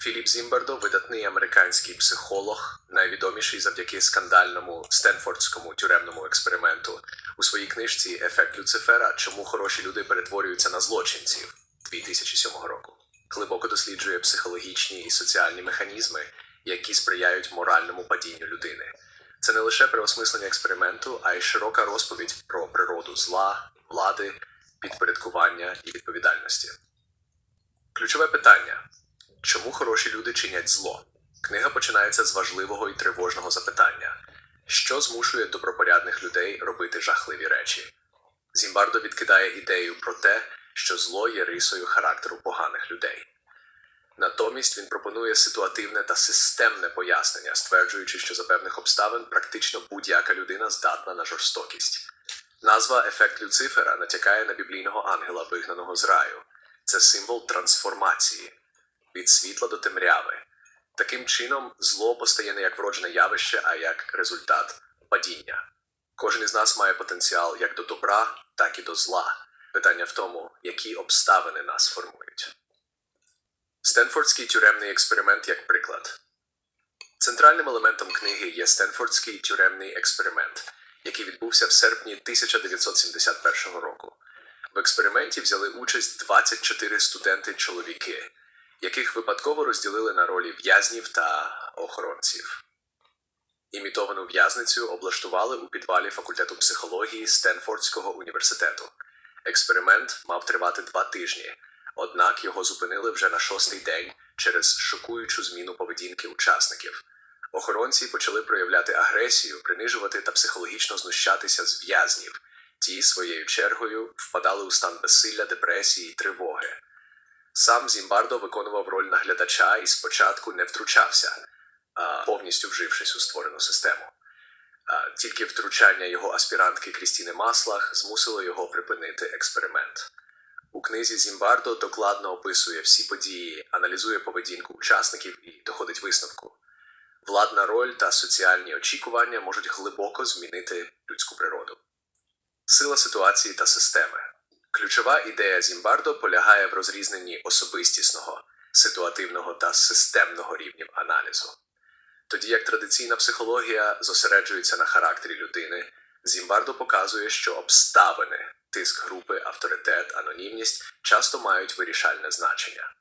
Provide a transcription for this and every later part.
Філіп Зімбардо видатний американський психолог, найвідоміший завдяки скандальному стенфордському тюремному експерименту у своїй книжці Ефект Люцифера Чому хороші люди перетворюються на злочинців 2007 року. Глибоко досліджує психологічні і соціальні механізми, які сприяють моральному падінню людини. Це не лише переосмислення експерименту, а й широка розповідь про природу зла, влади, підпорядкування і відповідальності. Ключове питання: чому хороші люди чинять зло? Книга починається з важливого і тривожного запитання: що змушує добропорядних людей робити жахливі речі? Зімбардо відкидає ідею про те, що зло є рисою характеру поганих людей. Натомість він пропонує ситуативне та системне пояснення, стверджуючи, що за певних обставин практично будь-яка людина здатна на жорстокість. Назва Ефект Люцифера натякає на біблійного ангела, вигнаного з раю. Це символ трансформації від світла до темряви. Таким чином, зло постає не як вроджене явище, а як результат падіння. Кожен із нас має потенціал як до добра, так і до зла. Питання в тому, які обставини нас формують. Стенфордський тюремний експеримент як приклад. Центральним елементом книги є Стенфордський тюремний експеримент, який відбувся в серпні 1971 року. В експерименті взяли участь 24 студенти-чоловіки, яких випадково розділили на ролі в'язнів та охоронців. Імітовану в'язницю облаштували у підвалі факультету психології Стенфордського університету. Експеримент мав тривати два тижні, однак його зупинили вже на шостий день через шокуючу зміну поведінки учасників. Охоронці почали проявляти агресію, принижувати та психологічно знущатися з в'язнів. Ті своєю чергою впадали у стан безсилля, депресії, тривоги. Сам Зімбардо виконував роль наглядача і спочатку не втручався, повністю вжившись у створену систему. Тільки втручання його аспірантки Крістіни Маслах змусило його припинити експеримент. У книзі Зімбардо докладно описує всі події, аналізує поведінку учасників і доходить висновку. Владна роль та соціальні очікування можуть глибоко змінити людську природу. Сила ситуації та системи. Ключова ідея Зімбардо полягає в розрізненні особистісного, ситуативного та системного рівнів аналізу. Тоді як традиційна психологія зосереджується на характері людини, Зімбардо показує, що обставини, тиск групи, авторитет, анонімність часто мають вирішальне значення.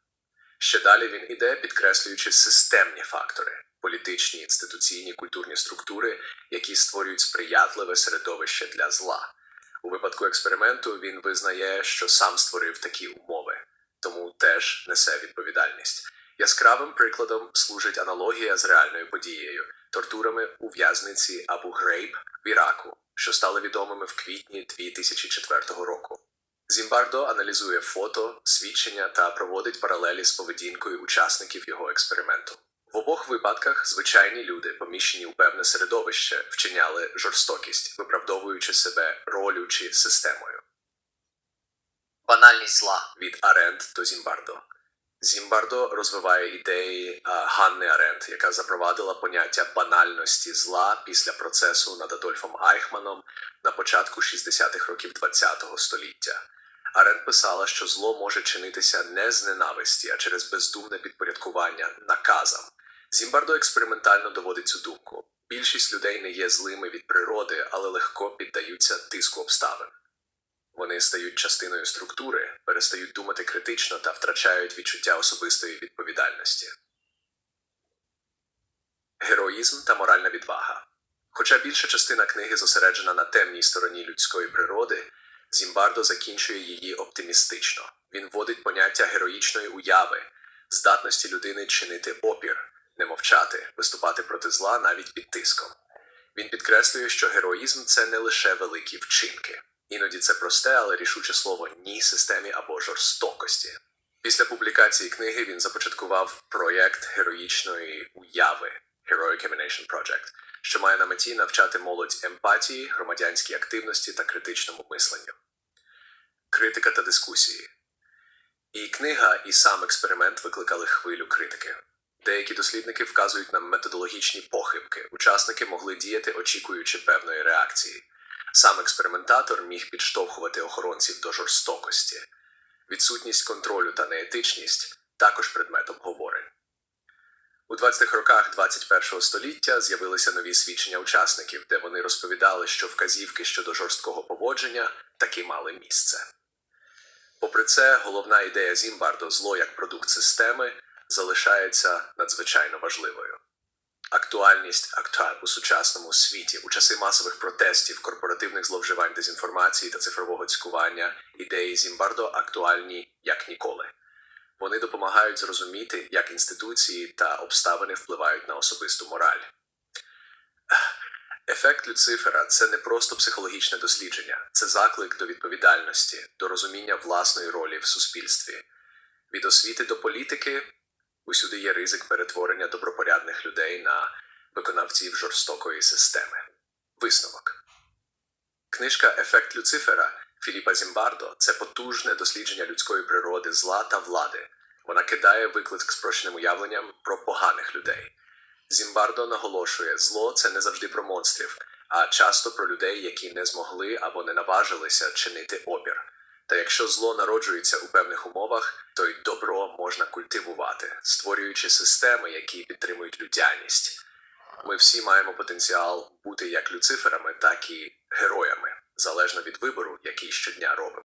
Ще далі він іде, підкреслюючи системні фактори політичні, інституційні, культурні структури, які створюють сприятливе середовище для зла. У випадку експерименту він визнає, що сам створив такі умови, тому теж несе відповідальність. Яскравим прикладом служить аналогія з реальною подією тортурами у в'язниці Абу Грейб в Іраку, що стали відомими в квітні 2004 року. Зімбардо аналізує фото, свідчення та проводить паралелі з поведінкою учасників його експерименту. В обох випадках звичайні люди, поміщені у певне середовище, вчиняли жорстокість, виправдовуючи себе ролю чи системою. Банальність зла. Від Аренд до Зімбардо. Зімбардо розвиває ідеї Ганни Аренд, яка запровадила поняття банальності зла після процесу над Адольфом Айхманом на початку 60-х років ХХ століття. Аренд писала, що зло може чинитися не з ненависті, а через бездумне підпорядкування наказам. Зімбардо експериментально доводить цю думку. Більшість людей не є злими від природи, але легко піддаються тиску обставин. Вони стають частиною структури, перестають думати критично та втрачають відчуття особистої відповідальності. Героїзм та моральна відвага. Хоча більша частина книги зосереджена на темній стороні людської природи, Зімбардо закінчує її оптимістично. Він вводить поняття героїчної уяви, здатності людини чинити опір, не мовчати, виступати проти зла навіть під тиском. Він підкреслює, що героїзм це не лише великі вчинки. Іноді це просте, але рішуче слово ні системі або жорстокості. Після публікації книги він започаткував проєкт героїчної уяви Heroic Emanation Project, що має на меті навчати молодь емпатії, громадянській активності та критичному мисленню. Критика та дискусії. І книга, і сам експеримент викликали хвилю критики. Деякі дослідники вказують на методологічні похибки. Учасники могли діяти, очікуючи певної реакції. Сам експериментатор міг підштовхувати охоронців до жорстокості. Відсутність контролю та неетичність також предмет обговорень. У 20-х роках 21-го століття з'явилися нові свідчення учасників, де вони розповідали, що вказівки щодо жорсткого поводження таки мали місце. Попри це, головна ідея Зімбардо зло як продукт системи залишається надзвичайно важливою. Актуальність акта у сучасному світі у часи масових протестів, корпоративних зловживань дезінформації та цифрового цькування ідеї Зімбардо актуальні як ніколи. Вони допомагають зрозуміти, як інституції та обставини впливають на особисту мораль. Ефект Люцифера це не просто психологічне дослідження, це заклик до відповідальності, до розуміння власної ролі в суспільстві. Від освіти до політики усюди є ризик перетворення добропорядних людей на виконавців жорстокої системи. Висновок. Книжка Ефект Люцифера Філіпа Зімбардо це потужне дослідження людської природи, зла та влади. Вона кидає виклик спрощеним уявленням про поганих людей. Зімбардо наголошує, зло це не завжди про монстрів, а часто про людей, які не змогли або не наважилися чинити опір. Та якщо зло народжується у певних умовах, то й добро можна культивувати, створюючи системи, які підтримують людяність. Ми всі маємо потенціал бути як люциферами, так і героями, залежно від вибору, який щодня робимо.